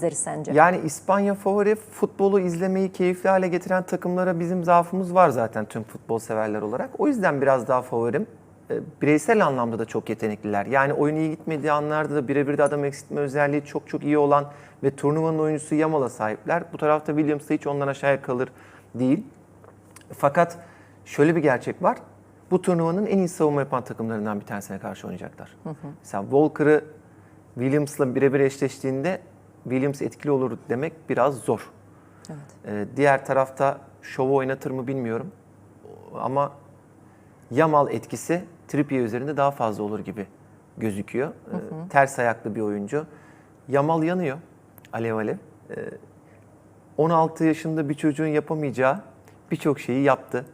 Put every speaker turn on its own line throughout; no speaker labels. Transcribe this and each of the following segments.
izleriz sence?
Yani İspanya favori futbolu izlemeyi keyifli hale getiren takımlara bizim zaafımız var zaten tüm futbol severler olarak. O yüzden biraz daha favorim. E, Bireysel anlamda da çok yetenekliler. Yani oyun iyi gitmediği anlarda da birebir de adam eksiltme özelliği çok çok iyi olan ve turnuvanın oyuncusu Yamal'a sahipler. Bu tarafta Williams da hiç ondan aşağıya kalır değil. Fakat şöyle bir gerçek var. Bu turnuvanın en iyi savunma yapan takımlarından bir tanesine karşı oynayacaklar. Mesela Walker'ı Williams'la birebir eşleştiğinde Williams etkili olur demek biraz zor. Ee, diğer tarafta şovu oynatır mı bilmiyorum. Ama Yamal etkisi Trippier üzerinde daha fazla olur gibi gözüküyor. Ee, Ters ayaklı bir oyuncu. Yamal yanıyor. Alev alev. Ee, 16 yaşında bir çocuğun yapamayacağı birçok şeyi yaptı.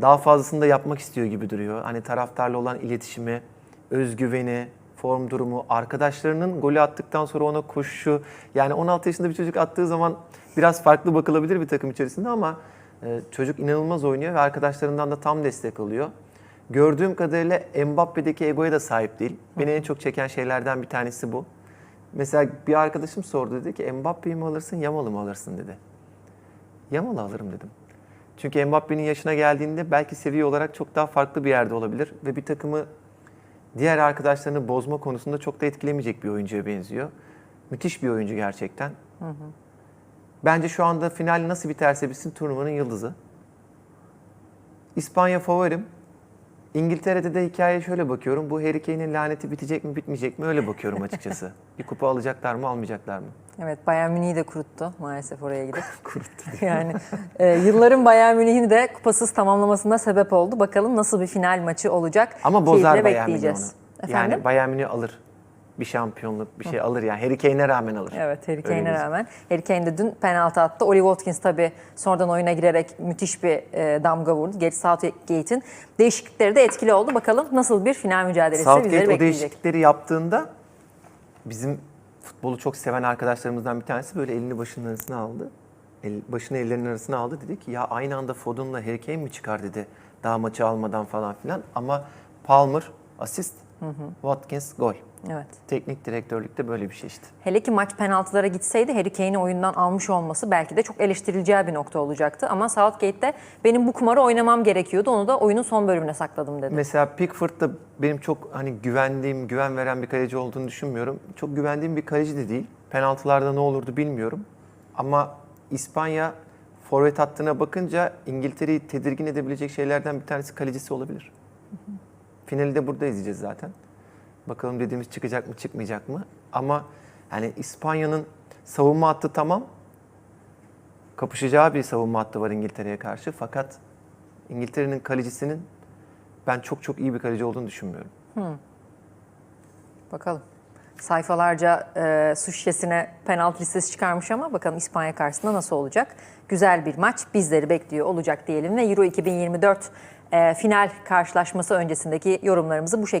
Daha fazlasını da yapmak istiyor gibi duruyor. Hani taraftarla olan iletişimi, özgüveni, form durumu, arkadaşlarının golü attıktan sonra ona koşuşu. Yani 16 yaşında bir çocuk attığı zaman biraz farklı bakılabilir bir takım içerisinde ama e, çocuk inanılmaz oynuyor ve arkadaşlarından da tam destek alıyor. Gördüğüm kadarıyla Mbappe'deki egoya da sahip değil. Beni en çok çeken şeylerden bir tanesi bu. Mesela bir arkadaşım sordu dedi ki Mbappe'yi mi alırsın Yamal'ı mı alırsın dedi. Yamal'ı alırım dedim. Çünkü Mbappe'nin yaşına geldiğinde belki seviye olarak çok daha farklı bir yerde olabilir ve bir takımı diğer arkadaşlarını bozma konusunda çok da etkilemeyecek bir oyuncuya benziyor. Müthiş bir oyuncu gerçekten. Bence şu anda final nasıl biterse bitsin turnuvanın yıldızı. İspanya favorim. İngiltere'de de hikayeye şöyle bakıyorum. Bu Harry Kane'in laneti bitecek mi bitmeyecek mi öyle bakıyorum açıkçası. bir kupa alacaklar mı almayacaklar mı?
Evet Bayern Münih'i de kuruttu maalesef oraya gidip.
Kuruttu.
yani e, yılların Bayern Münih'ini de kupasız tamamlamasına sebep oldu. Bakalım nasıl bir final maçı olacak.
Ama bozar Bayern Münih onu.
Efendim?
Yani Bayern Münih alır. Bir şampiyonluk bir şey alır yani. Harry Kane'e rağmen alır.
Evet Harry Kane'e rağmen. Harry Kane de dün penaltı attı. Oli Watkins tabii sonradan oyuna girerek müthiş bir e, damga vurdu. Geç Southgate'in değişiklikleri de etkili oldu. Bakalım nasıl bir final mücadelesi bizleri
Southgate o
bekleyecek.
değişiklikleri yaptığında bizim futbolu çok seven arkadaşlarımızdan bir tanesi böyle elini başının arasına aldı. El, başını ellerinin arasına aldı dedi ki ya aynı anda Foden'la Harry Kane mi çıkar dedi. Daha maçı almadan falan filan. Ama Palmer asist, Watkins gol.
Evet.
Teknik direktörlükte böyle bir şey işte.
Hele ki maç penaltılara gitseydi Harry Kane'i oyundan almış olması belki de çok eleştirileceği bir nokta olacaktı. Ama Southgate'de benim bu kumarı oynamam gerekiyordu. Onu da oyunun son bölümüne sakladım dedi.
Mesela Pickford da benim çok hani güvendiğim, güven veren bir kaleci olduğunu düşünmüyorum. Çok güvendiğim bir kaleci de değil. Penaltılarda ne olurdu bilmiyorum. Ama İspanya forvet hattına bakınca İngiltere'yi tedirgin edebilecek şeylerden bir tanesi kalecisi olabilir. Finali de burada izleyeceğiz zaten. Bakalım dediğimiz çıkacak mı çıkmayacak mı? Ama yani İspanya'nın savunma hattı tamam. Kapışacağı bir savunma hattı var İngiltere'ye karşı. Fakat İngiltere'nin kalecisinin ben çok çok iyi bir kaleci olduğunu düşünmüyorum.
Bakalım. Sayfalarca e, su şişesine penaltı listesi çıkarmış ama bakalım İspanya karşısında nasıl olacak? Güzel bir maç bizleri bekliyor olacak diyelim ve Euro 2024 e, final karşılaşması öncesindeki yorumlarımızı bu şekilde